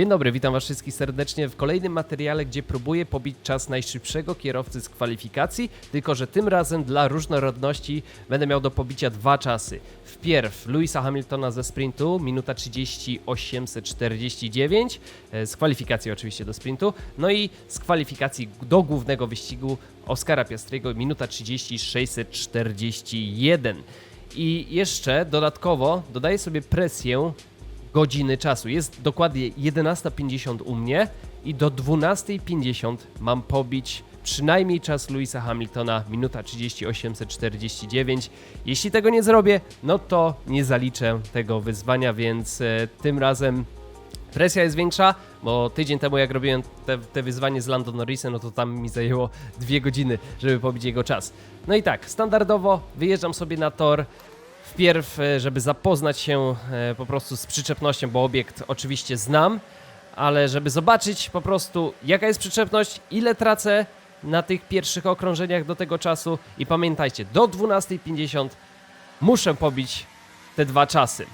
Dzień dobry, witam Was wszystkich serdecznie w kolejnym materiale, gdzie próbuję pobić czas najszybszego kierowcy z kwalifikacji, tylko że tym razem dla różnorodności będę miał do pobicia dwa czasy. Wpierw Louisa Hamiltona ze sprintu, minuta 30,849, e, z kwalifikacji oczywiście do sprintu, no i z kwalifikacji do głównego wyścigu Oskara Piastriego, minuta 30,641. I jeszcze dodatkowo dodaję sobie presję godziny czasu. Jest dokładnie 11.50 u mnie i do 12.50 mam pobić przynajmniej czas Louisa Hamiltona, minuta 3849. Jeśli tego nie zrobię, no to nie zaliczę tego wyzwania, więc e, tym razem presja jest większa, bo tydzień temu jak robiłem te, te wyzwanie z Lando Norrisem, no to tam mi zajęło dwie godziny, żeby pobić jego czas. No i tak, standardowo wyjeżdżam sobie na tor, Wpierw, e, żeby zapoznać się e, po prostu z przyczepnością, bo obiekt oczywiście znam, ale żeby zobaczyć po prostu jaka jest przyczepność, ile tracę na tych pierwszych okrążeniach do tego czasu i pamiętajcie, do 12.50 muszę pobić te dwa czasy.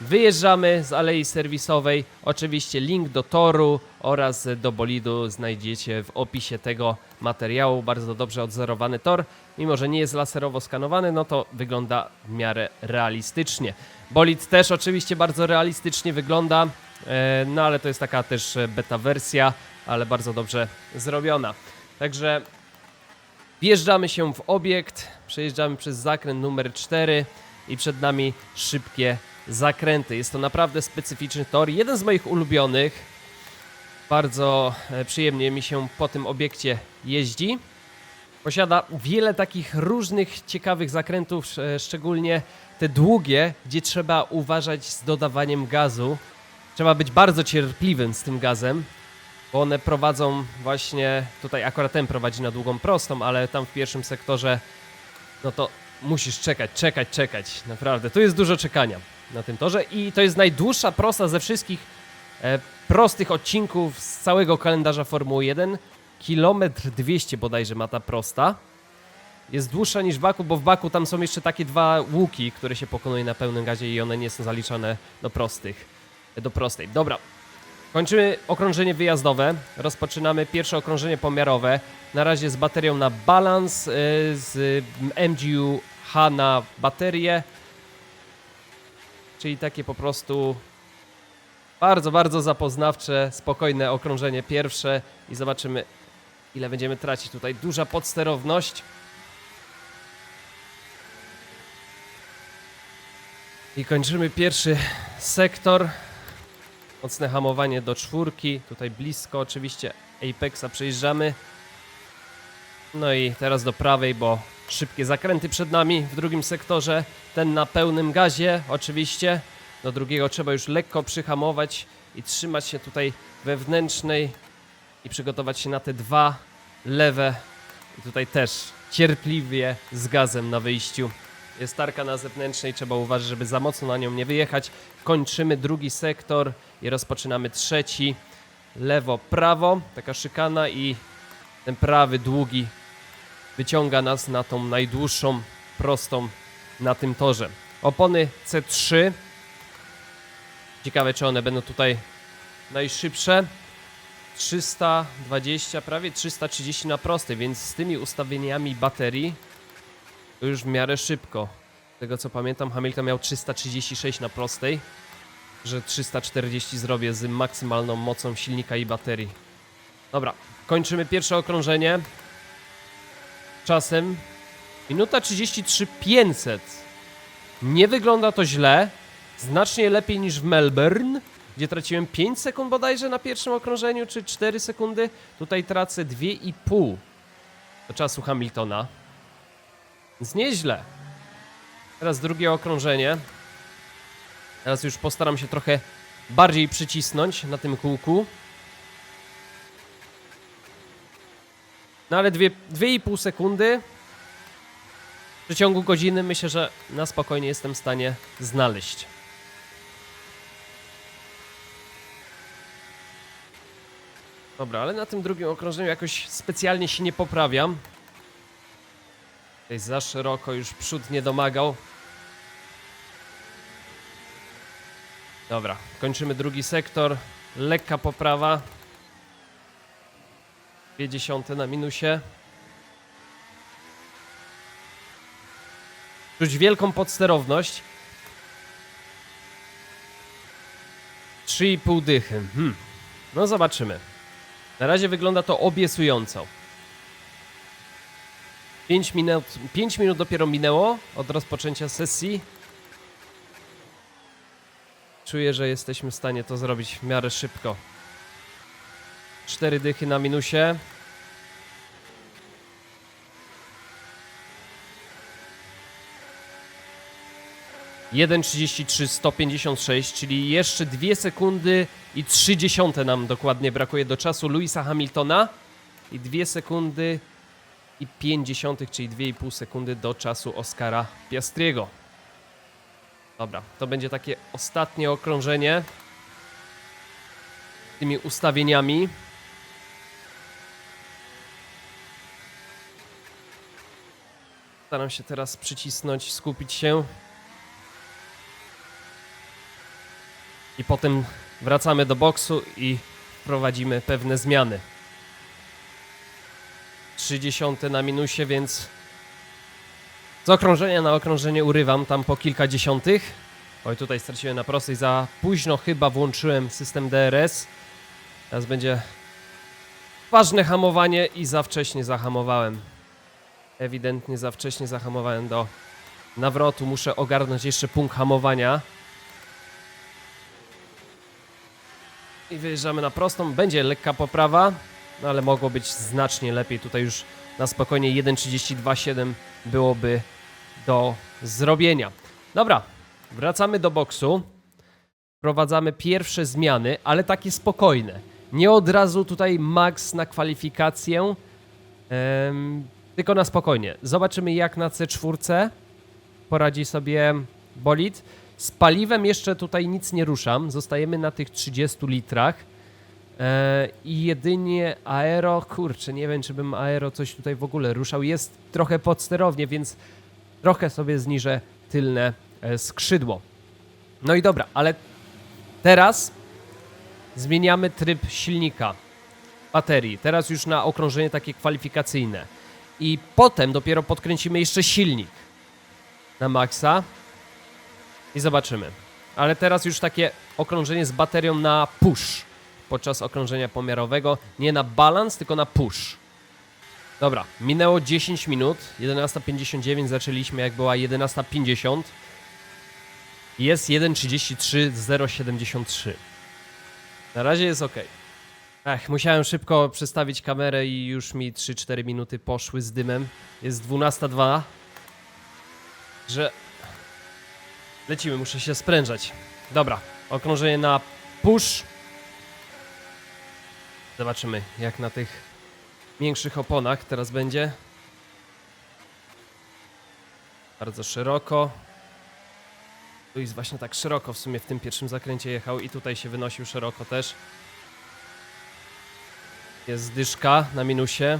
Wyjeżdżamy z alei serwisowej. Oczywiście link do toru oraz do bolidu znajdziecie w opisie tego materiału. Bardzo dobrze odzorowany tor. Mimo, że nie jest laserowo skanowany, no to wygląda w miarę realistycznie. Bolid też oczywiście bardzo realistycznie wygląda, e, no ale to jest taka też beta wersja, ale bardzo dobrze zrobiona. Także wjeżdżamy się w obiekt, przejeżdżamy przez zakręt numer 4 i przed nami szybkie zakręty. Jest to naprawdę specyficzny tor, jeden z moich ulubionych. Bardzo e, przyjemnie mi się po tym obiekcie jeździ. Posiada wiele takich różnych ciekawych zakrętów, e, szczególnie te długie, gdzie trzeba uważać z dodawaniem gazu. Trzeba być bardzo cierpliwym z tym gazem, bo one prowadzą właśnie, tutaj akurat ten prowadzi na długą prostą, ale tam w pierwszym sektorze, no to musisz czekać, czekać, czekać. Naprawdę, tu jest dużo czekania na tym torze i to jest najdłuższa prosta ze wszystkich e, prostych odcinków z całego kalendarza Formuły 1. Kilometr 200 bodajże ma ta prosta. Jest dłuższa niż w Baku, bo w Baku tam są jeszcze takie dwa łuki, które się pokonuje na pełnym gazie i one nie są zaliczane do prostych, do prostej. Dobra, kończymy okrążenie wyjazdowe. Rozpoczynamy pierwsze okrążenie pomiarowe. Na razie z baterią na balans, e, z MGU H na baterię. Czyli takie po prostu bardzo, bardzo zapoznawcze, spokojne okrążenie pierwsze i zobaczymy ile będziemy tracić tutaj. Duża podsterowność. I kończymy pierwszy sektor. Mocne hamowanie do czwórki. Tutaj blisko oczywiście Apexa przejeżdżamy. No i teraz do prawej, bo szybkie zakręty przed nami w drugim sektorze. Ten na pełnym gazie oczywiście. Do drugiego trzeba już lekko przyhamować i trzymać się tutaj wewnętrznej i przygotować się na te dwa lewe. I tutaj też cierpliwie z gazem na wyjściu. Jest tarka na zewnętrznej, trzeba uważać, żeby za mocno na nią nie wyjechać. Kończymy drugi sektor i rozpoczynamy trzeci. Lewo, prawo, taka szykana i ten prawy, długi wyciąga nas na tą najdłuższą, prostą na tym torze. Opony C3. Ciekawe, czy one będą tutaj najszybsze. 320, prawie 330 na prostej, więc z tymi ustawieniami baterii już w miarę szybko. Z tego co pamiętam, Hamilton miał 336 na prostej, że 340 zrobię z maksymalną mocą silnika i baterii. Dobra, kończymy pierwsze okrążenie. Czasem minuta 33 500. Nie wygląda to źle. Znacznie lepiej niż w Melbourne, gdzie traciłem 5 sekund bodajże na pierwszym okrążeniu, czy 4 sekundy. Tutaj tracę 2,5 do czasu Hamiltona. Więc nieźle. Teraz drugie okrążenie. Teraz już postaram się trochę bardziej przycisnąć na tym kółku. No ale dwie- 2,5 sekundy w przeciągu godziny myślę, że na spokojnie jestem w stanie znaleźć. Dobra, ale na tym drugim okrążeniu jakoś specjalnie się nie poprawiam. Tutaj za szeroko już przód nie domagał. Dobra, kończymy drugi sektor. Lekka poprawa. Dwie dziesiąte na minusie. Czuć wielką podsterowność. 3,5 dychy. Hmm. No zobaczymy. Na razie wygląda to obiecująco. 5 minut, 5 minut dopiero minęło od rozpoczęcia sesji. Czuję, że jesteśmy w stanie to zrobić w miarę szybko. 4 dychy na minusie. Jeden 33 156, czyli jeszcze 2 sekundy i 30 nam dokładnie brakuje do czasu Louisa Hamiltona i 2 sekundy i 50, czyli 2,5 sekundy do czasu Oscara Piastriego. Dobra, to będzie takie ostatnie okrążenie tymi ustawieniami. Staram się teraz przycisnąć, skupić się. I potem wracamy do boksu i wprowadzimy pewne zmiany. 30 na minusie, więc z okrążenia na okrążenie urywam tam po kilka dziesiątych. Oj, tutaj straciłem na prostej za późno, chyba włączyłem system DRS. Teraz będzie ważne hamowanie i za wcześnie zahamowałem. Ewidentnie za wcześnie zahamowałem do nawrotu. Muszę ogarnąć jeszcze punkt hamowania. I wyjeżdżamy na prostą. Będzie lekka poprawa, no ale mogło być znacznie lepiej. Tutaj już na spokojnie 1.32.7 byłoby do zrobienia. Dobra, wracamy do boksu. Wprowadzamy pierwsze zmiany, ale takie spokojne. Nie od razu tutaj max na kwalifikację, em, tylko na spokojnie. Zobaczymy jak na C4 poradzi sobie bolid. Z paliwem jeszcze tutaj nic nie ruszam. Zostajemy na tych 30 litrach. E, I jedynie aero, kurczę, nie wiem, czy bym aero coś tutaj w ogóle ruszał. Jest trochę podsterownie, więc trochę sobie zniżę tylne e, skrzydło. No i dobra, ale teraz zmieniamy tryb silnika baterii. Teraz już na okrążenie takie kwalifikacyjne. I potem dopiero podkręcimy jeszcze silnik na maksa i zobaczymy. Ale teraz już takie okrążenie z baterią na push podczas okrążenia pomiarowego. Nie na balans, tylko na push. Dobra, minęło 10 minut. 11.59 zaczęliśmy, jak była 11.50. Jest 1.33.073. Na razie jest ok. Ech, musiałem szybko przestawić kamerę i już mi 3-4 minuty poszły z dymem. Jest 12.02. Że Lecimy, muszę się sprężać. Dobra, okrążenie na push. Zobaczymy, jak na tych większych oponach teraz będzie. Bardzo szeroko. Tu jest właśnie tak szeroko w sumie w tym pierwszym zakręcie jechał i tutaj się wynosił szeroko też. Jest dyszka na minusie.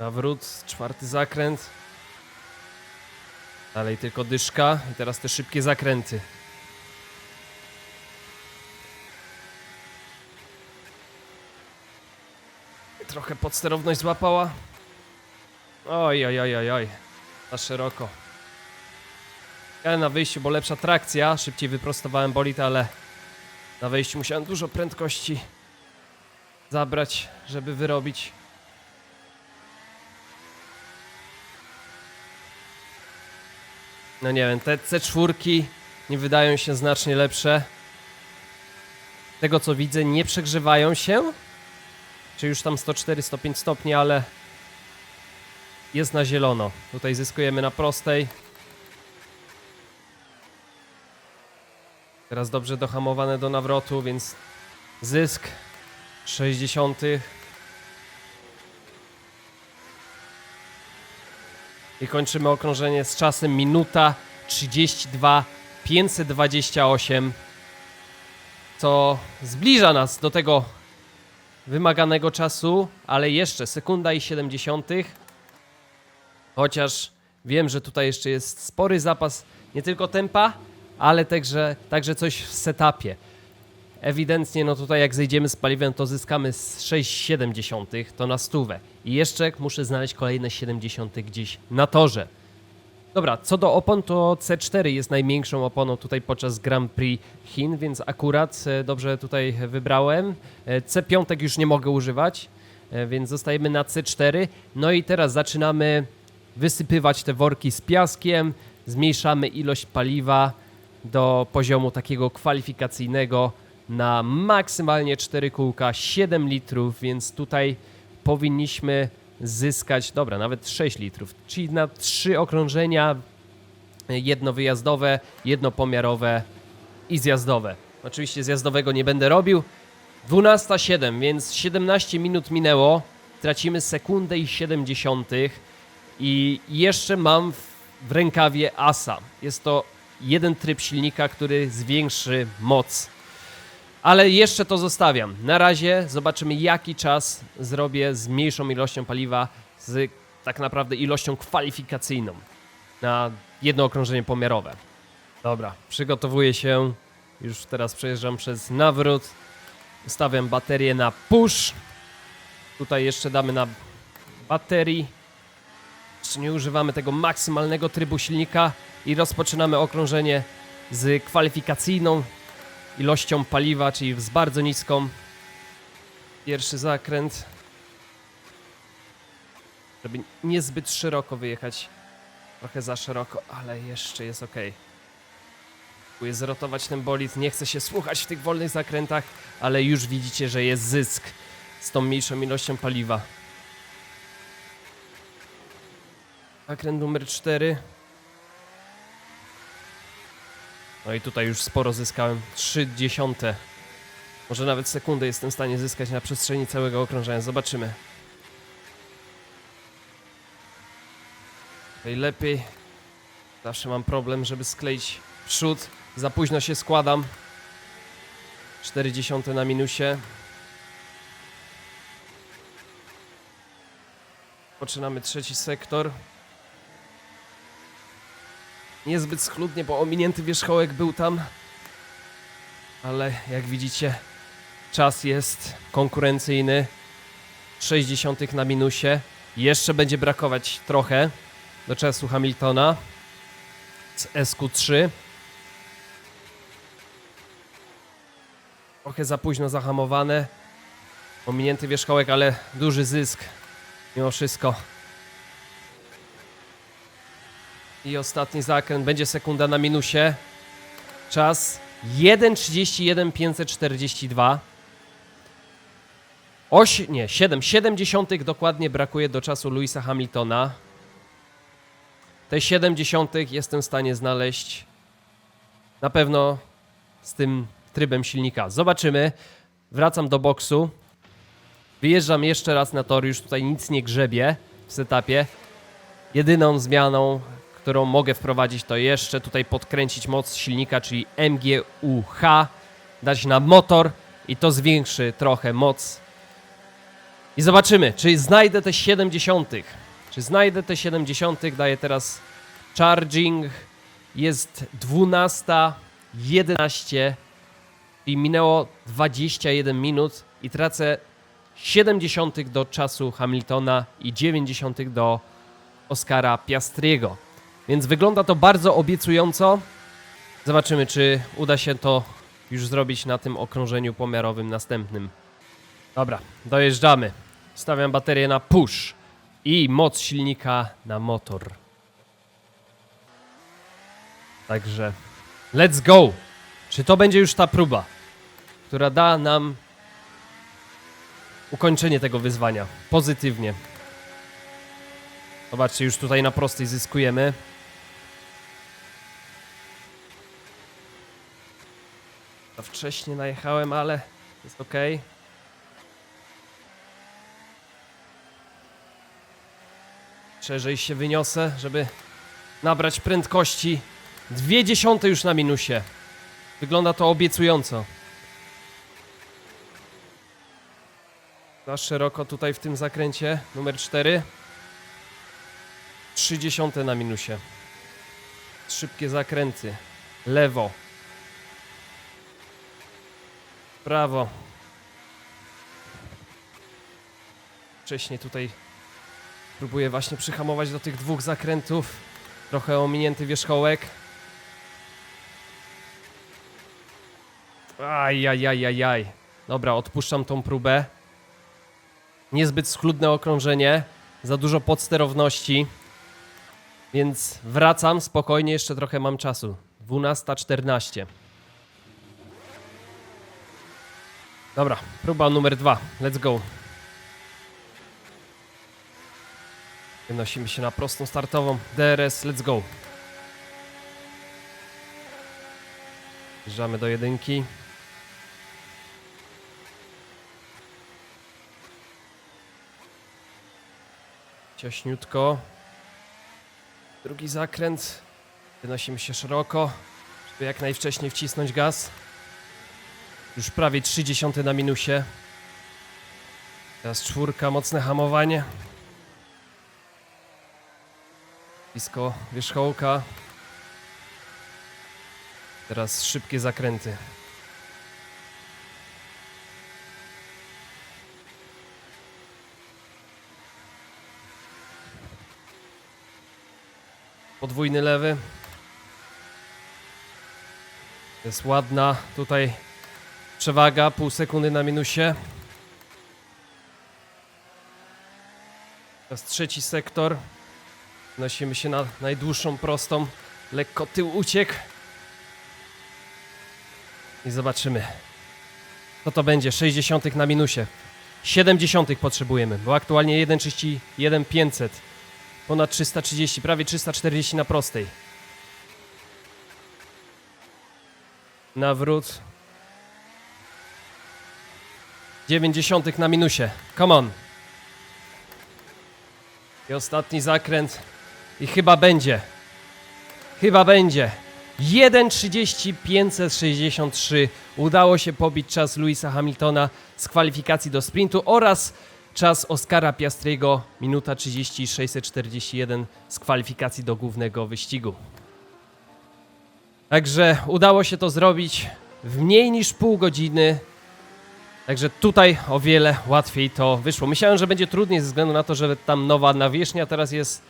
Nawrót, czwarty zakręt. Dalej tylko dyszka i teraz te szybkie zakręty. Trochę podsterowność złapała. Oj, oj, oj, oj, oj. Za szeroko. Ja na wyjściu, bo lepsza trakcja. Szybciej wyprostowałem bolid, ale na wejściu musiałem dużo prędkości zabrać, żeby wyrobić. No nie wiem, te C4 nie wydają się znacznie lepsze. Tego co widzę, nie przegrzewają się. Czy już tam 104-105 stopni, ale jest na zielono. Tutaj zyskujemy na prostej. Teraz dobrze dohamowane do nawrotu, więc zysk 60. I kończymy okrążenie z czasem minuta 32 528. Co zbliża nas do tego wymaganego czasu, ale jeszcze sekunda i 70. Chociaż Wiem, że tutaj jeszcze jest spory zapas nie tylko tempa, ale także, także coś w setupie. Ewidentnie, no tutaj jak zejdziemy z paliwem, to zyskamy z 6,7 to na stówę. I jeszcze muszę znaleźć kolejne 70 gdzieś na torze. Dobra, co do opon, to C4 jest najmniejszą oponą tutaj podczas Grand Prix Chin, więc akurat e, dobrze tutaj wybrałem. E, C5 już nie mogę używać, e, więc zostajemy na C4. No i teraz zaczynamy wysypywać te worki z piaskiem, zmniejszamy ilość paliwa do poziomu takiego kwalifikacyjnego na maksymalnie 4 kółka, 7 litrów, więc tutaj powinniśmy zyskać, dobra, nawet 6 litrów, czyli na 3 okrążenia, jedno wyjazdowe, jedno pomiarowe i zjazdowe. Oczywiście zjazdowego nie będę robił. 12.07, więc 17 minut minęło, tracimy sekundę i 70 i jeszcze mam w, rękawie ASA. Jest to jeden tryb silnika, który zwiększy moc. Ale jeszcze to zostawiam. Na razie zobaczymy, jaki czas zrobię z mniejszą ilością paliwa, z tak naprawdę ilością kwalifikacyjną na jedno okrążenie pomiarowe. Dobra, przygotowuję się. Już teraz przejeżdżam przez nawrót. Ustawiam baterię na push. Tutaj jeszcze damy na baterii. Nie używamy tego maksymalnego trybu silnika i rozpoczynamy okrążenie z kwalifikacyjną ilością paliwa, czyli z bardzo niską. Pierwszy zakręt. Żeby niezbyt szeroko wyjechać. Trochę za szeroko, ale jeszcze jest ok. Próbuję zrotować ten bolid, nie chcę się słuchać w tych wolnych zakrętach, ale już widzicie, że jest zysk z tą mniejszą ilością paliwa. Zakręt numer 4. No i tutaj już sporo zyskałem. 3 dziesiąte. Może nawet sekundę jestem w stanie zyskać na przestrzeni całego okrążenia. Zobaczymy. Tutaj lepiej. Zawsze mam problem, żeby skleić przód. Za późno się składam. 40 na minusie. Poczynamy trzeci sektor. Niezbyt schludnie, bo ominięty wierzchołek był tam. Ale jak widzicie, czas jest konkurencyjny. 60 na minusie. Jeszcze będzie brakować trochę do czasu Hamiltona z SQ3. Trochę za późno zahamowane. Ominięty wierzchołek, ale duży zysk mimo wszystko. I ostatni zakręt będzie sekunda na minusie. Czas 1.31.542. 8, nie, 7, 70 dokładnie brakuje do czasu Louisa Hamiltona. Te 70 jestem w stanie znaleźć na pewno z tym trybem silnika. Zobaczymy. Wracam do boksu. Wyjeżdżam jeszcze raz na tor, już tutaj nic nie grzebie w setupie. Jedyną zmianą, którą mogę wprowadzić, to jeszcze tutaj podkręcić moc silnika, czyli MGUH, dać na motor i to zwiększy trochę moc. I zobaczymy, czy znajdę te 70. Czy znajdę te 70. Daję teraz charging. Jest 12.11 i minęło 21 minut i tracę 70 do czasu Hamiltona i 90 do Oscara Piastriego. Więc wygląda to bardzo obiecująco. Zobaczymy, czy uda się to już zrobić na tym okrążeniu pomiarowym następnym. Dobra, dojeżdżamy. Stawiam baterię na push i moc silnika na motor. Także let's go! Czy to będzie już ta próba, która da nam ukończenie tego wyzwania pozytywnie? Zobaczcie, już tutaj na prostej zyskujemy. Za wcześnie najechałem, ale jest ok. Szerzej się wyniosę, żeby nabrać prędkości. Dwie dziesiąte już na minusie. Wygląda to obiecująco. Za szeroko tutaj w tym zakręcie. Numer 4. 30 na minusie. Szybkie zakręty. Lewo. Prawo. Wcześniej tutaj próbuję właśnie przyhamować do tych dwóch zakrętów. Trochę ominięty wierzchołek. Ajajajajaj. Dobra, odpuszczam tą próbę. Niezbyt schludne okrążenie. Za dużo podsterowności. Więc wracam spokojnie, jeszcze trochę mam czasu. 12.14. Dobra, próba numer dwa. Let's go. Wynosimy się na prostą startową. DRS, let's go. Wjeżdżamy do jedynki. Ciośniutko. Drugi zakręt. Wynosimy się szeroko, żeby jak najwcześniej wcisnąć gaz. Już prawie 30 na minusie. Teraz czwórka, mocne hamowanie. Blisko wierzchołka. Teraz szybkie zakręty. Podwójny lewy. Jest ładna tutaj przewaga, pół sekundy na minusie. Teraz trzeci sektor. Nosimy się na najdłuższą prostą. Lekko tył uciekł. I zobaczymy. Co to będzie? 60 na minusie. 70 potrzebujemy, bo aktualnie 1,31 500. Ponad 330, prawie 340 na prostej. Nawrót. 90 na minusie. Come on. I ostatni zakręt. I chyba będzie. Chyba będzie. 1.30 563. Udało się pobić czas Louisa Hamiltona z kwalifikacji do sprintu oraz czas Oscara Piastriego minuta 30 641 z kwalifikacji do głównego wyścigu. Także udało się to zrobić w mniej niż pół godziny. Także tutaj o wiele łatwiej to wyszło. Myślałem, że będzie trudniej ze względu na to, że tam nowa nawierzchnia teraz jest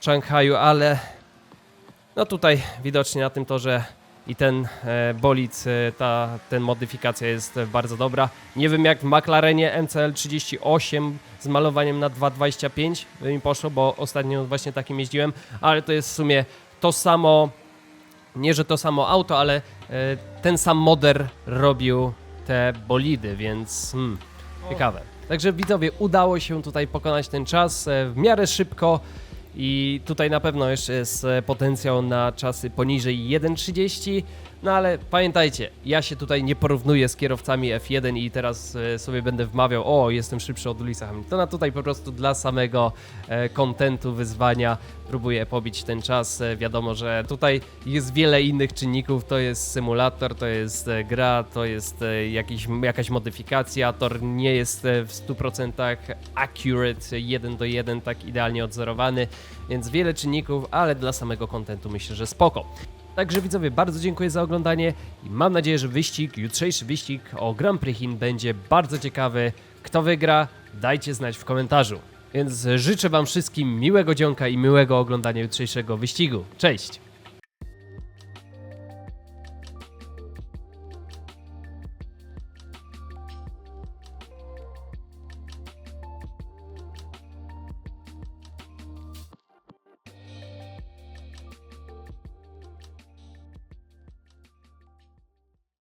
w Szanghaju, ale no tutaj widocznie na tym torze i ten e, bolid, e, ta ten modyfikacja jest bardzo dobra. Nie wiem jak w McLarenie MCL 38 z malowaniem na 2.25 by mi poszło, bo ostatnio właśnie takim jeździłem, ale to jest w sumie to samo, nie że to samo auto, ale e, ten sam moder robił te bolidy, więc hmm, ciekawe. Także widzowie, udało się tutaj pokonać ten czas e, w miarę szybko. I tutaj na pewno jeszcze jest e, potencjał na czasy poniżej 1.30. No ale pamiętajcie, ja się tutaj nie porównuję z kierowcami F1 i teraz e, sobie będę wmawiał, o jestem szybszy od Louisa Hamiltona. Tutaj po prostu dla samego e, kontentu, wyzwania próbuję pobić ten czas. E, Wiadomo, że tutaj jest wiele innych czynników. To jest symulator, to jest gra, to jest jakiś, jakaś modyfikacja. Tor nie jest w 100% accurate, 1 do 1, tak idealnie odzorowany, więc wiele czynników, ale dla samego kontentu myślę, że spoko. Także widzowie, bardzo dziękuję za oglądanie i mam nadzieję, że wyścig, jutrzejszy wyścig o Grand Prix Chin będzie bardzo ciekawy. Kto wygra, dajcie znać w komentarzu. Więc życzę Wam wszystkim miłego dzionka i miłego oglądania jutrzejszego wyścigu. Cześć!